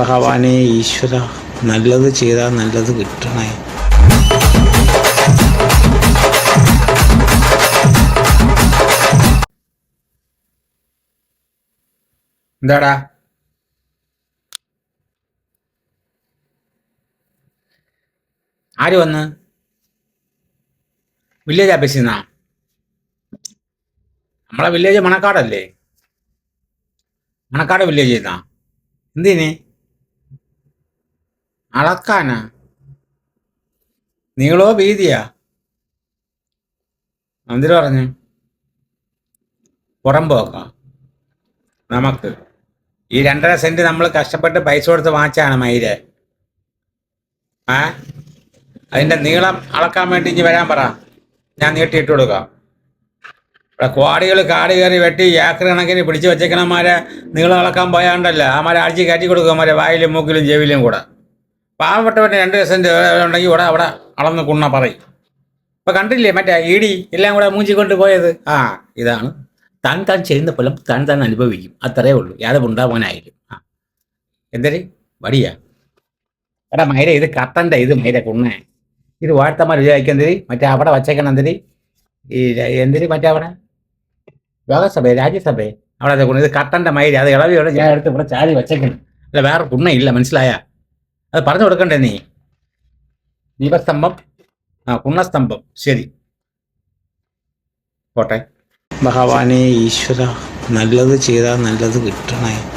ഭഗവാനെ ഈശ്വര നല്ലത് ചെയ്താൽ നല്ലത് കിട്ടണേ. എന്താടാ? ആര് വന്ന്? വില്ലേജ് ഓഫീസിൽ നിന്നാ? നമ്മളെ വില്ലേജ് മണക്കാടല്ലേ? മണക്കാട് വില്ലേജ് നിന്നാ? എന്തിന്? അളക്കാനാ? നീളോ വീതിയാ? എന്തിനു പറഞ്ഞു പുറമ്പോക്കാ നമുക്ക് ഈ രണ്ടര സെന്റ് നമ്മൾ കഷ്ടപ്പെട്ട് പൈസ കൊടുത്ത് വാങ്ങിച്ചാണ് മയിൽ. ആ? അതിന്റെ നീളം അളക്കാൻ വേണ്ടി ഇനി വരാൻ പറ. ഞാൻ നീട്ടിയിട്ട് കൊടുക്കാം. ഇവിടെ ക്വാടികൾ കാട് കയറി വെട്ടി ഏക്കർ കണക്കിന് പിടിച്ചു വെച്ചേക്കണമാരെ നീളം അളക്കാൻ പോയാണ്ടല്ല. ആമാരെ അടിച്ച് കയറ്റി കൊടുക്കും മാരെ വായിലും മൂക്കിലും ചെവിയിലും കൂടെ. പാവപ്പെട്ടവന്റെ രണ്ട് സെന്റ് ഉണ്ടെങ്കിൽ ഇവിടെ അവിടെ അളന്ന് കുണ്ണ പറയും. ഇപ്പം കണ്ടില്ലേ മറ്റേ ഇടി എല്ലാം കൂടെ മൂഞ്ചിക്കൊണ്ട് പോയത്? ആ ഇതാണ്. താൻ താൻ ചെയ്യുന്ന ഫലം താൻ താൻ അനുഭവിക്കും. അത്രേ ഉള്ളൂ. യാതൊരു ഉണ്ടാവാനായാലും ആ. എന്തര്? വടിയ. എടാ മൈര ഇത് കത്തന്റെ ഇത് മൈര കുണ്ണേ. ഇത് വാഴ്ത്തമാർ വിചാരിക്കുന്നതിരി മറ്റേ അവിടെ വച്ചേക്കണം എന്തരി? ഈ എന്തിരി മറ്റേ അവിടെ? ലോകസഭയെ രാജ്യസഭയെ അവിടെ കുണ്ണ. ഇത് കത്തന്റെ മൈര. അത് ഇളവിയോടെ ഞാൻ എടുത്ത് ഇവിടെ ചാരി വച്ചേക്കണം. അല്ല വേറെ കുണ്ണയില്ല മനസ്സിലായ? അത് പറഞ്ഞു കൊടുക്കണ്ടേ നീ? ദീപസ്തംഭം. ആ കുണ്ണസ്തംഭം ശരി. പോട്ടെ. ഭഗവാനെ ഈശ്വര നല്ലത് ചെയ്താൽ നല്ലത് കിട്ടണേ.